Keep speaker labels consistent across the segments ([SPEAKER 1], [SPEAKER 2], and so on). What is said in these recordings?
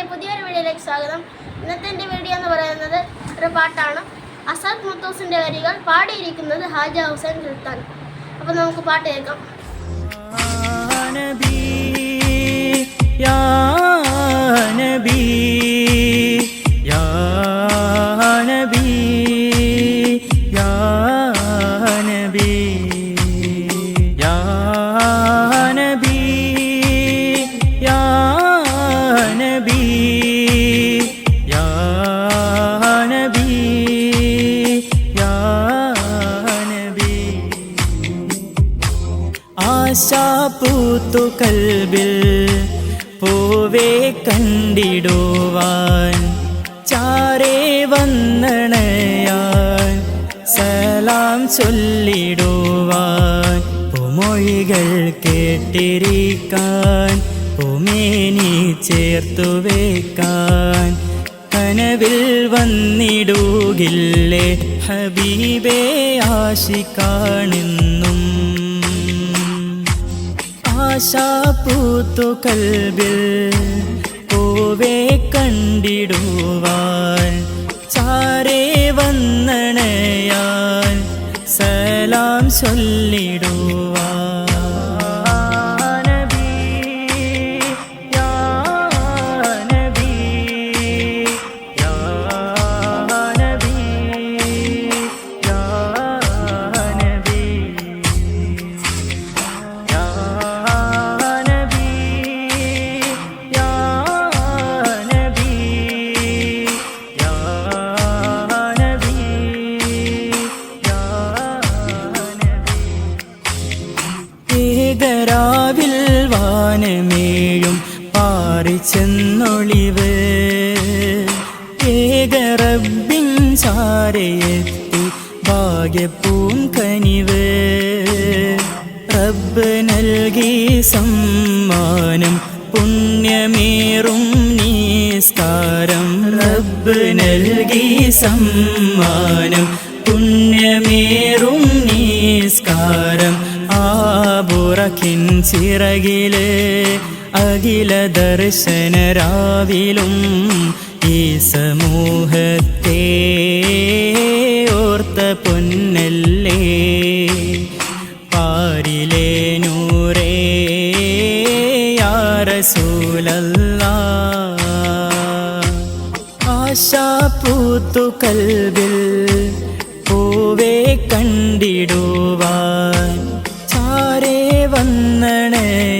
[SPEAKER 1] എന്റെ പുതിയൊരു വീഡിയോയിലേക്ക് സ്വാഗതം. ഇന്നത്തെ എന്റെ വീഡിയോ എന്ന് പറയുന്നത് ഒരു പാട്ടാണ്. അസാദ് മുത്തൂസിന്റെ വരികൾ പാടിയിരിക്കുന്നത് ഹാജ ഹുസൈൻ സുൽത്താൻ അപ്പോൾ നമുക്ക് പാട്ട് കേൾക്കാം.
[SPEAKER 2] ആശാപൂത്തു കൽബിൽ പൂവേ കണ്ടിടുവാൻ. ചാരേ വന്നണയാൻ സലാം ചൊല്ലിടുവാൻ. പൂമൊഴികൾ കേട്ടിരിക്കാൻ പൂമേനി ചേർത്തു വെക്കാൻ. കനവിൽ വന്നിടുകില്ലേ ഹബീബേ ആശിക്കാണെന്നും. ആശാപൂത്തു കൽബിൽ പൂവേ കണ്ടിടുവാൻ. ചാരേ വന്നണയാൽ സലാം ചൊല്ലിടുവാൻ പാറിച്ചെന്നൊളിവ് ഏകറബിൻ ചാരയെത്തി ഭാഗ്യപ്പൂം കനിവ്. റബ്ബ് നൽകി സമ്മാനം പുണ്യമേറും നിസ്കാരം. റബ്ബ് നൽകി സമ്മാനം പുണ്യമേറും നിസ്കാരം. ആബുറക്കിൻ ചിറകിൽ അഖില ദർശന രാവിലും ഈ സമൂഹത്തെ ഓർത്ത പൊന്നല്ലേ? പാരിലെ നൂറേ ആശാ പൂത്തു കൽവിൽ പൂവേ കണ്ടിടുവാൻ ചാരേ വന്നണയാൻ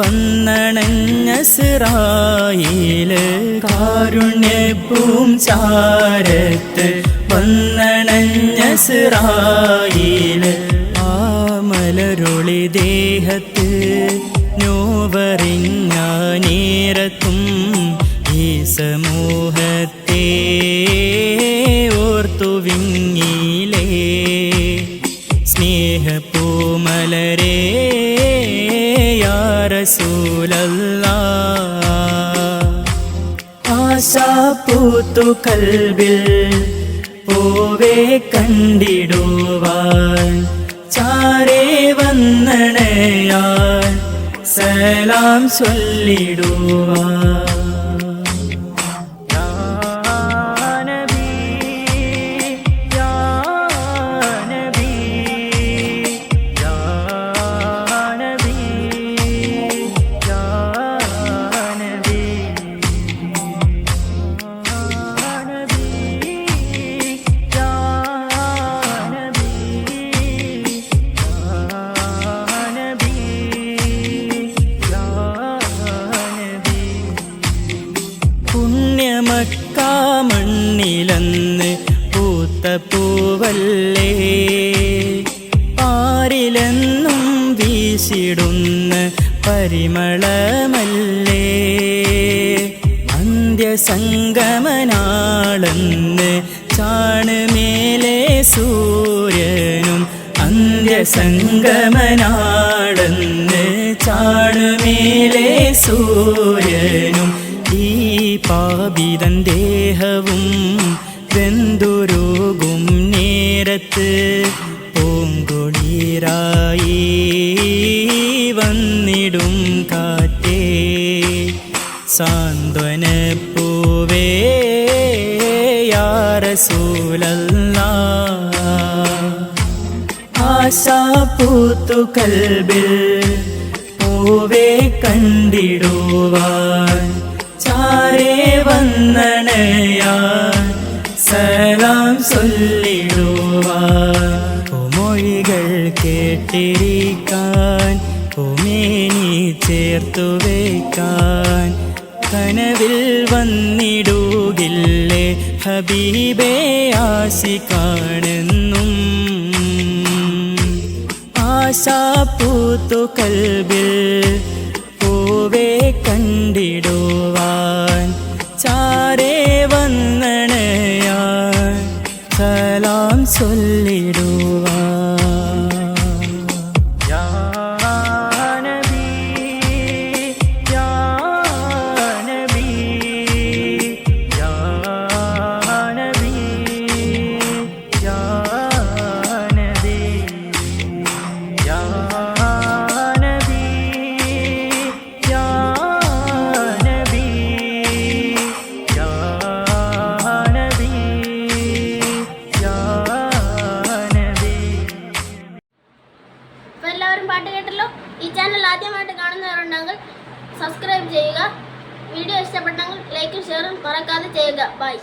[SPEAKER 2] വന്നണഞ്ഞ സിറായിൽ കാരുണ്യപ്പൂം ചാരത്ത് വന്നണഞ്ഞ സിറായിൽ ആ മലരുളി ദേഹത്ത് നോവറിഞ്ഞ നേരത്തും യാരസൂലല്ലാ ആശാപൂത്തു കൽബിൽ പോവേ കണ്ടിടുവാൻ. ചാരേ വന്നണയാൻ സലാം ചൊല്ലിടുവാൻ. എന്നും വീശിടുന്ന പരിമളമല്ലേ? അന്ത്യസംഗമനാളെന്ന് ചാണുമേലെ സൂര്യനും അന്ത്യസംഗമനാളെന്ന് ചാണുമേലെ സൂര്യനും ഈ പാപിതൻ ദേഹവും ും നേരത്ത് പൂങ്കുളിരായി വന്നിടും കാറ്റേ. സാന്ത്വന പൂവേ ആശാ പൂത്തു കൽബിൽ പൂവേ കണ്ടിടുവാൻ. ചാരേ വന്നണയാൻ സലാം ചൊല്ലിടുവാൻ. പൂമൊഴികൾ കേട്ടിരിക്കാൻ പൂമേനി ചേർത്തു വയ്ക്കാൻ. കനവിൽ വന്നിടുകില്ലേ ഹബീബേ ആശി ആശിക്കാണെന്നും ആശാപ്പൂത്തു കൽബിൽ പൂവേ കണ്ടിടുവാൻ. ചാരേ വന്നണയാൻ സലാം ചൊല്ലിടുവാൻ
[SPEAKER 1] വീഡിയോ ഇഷ്ടപ്പെട്ടെങ്കിൽ ലൈക്കും ഷെയറും മറക്കാതെ ചെയ്യുക. ബൈ.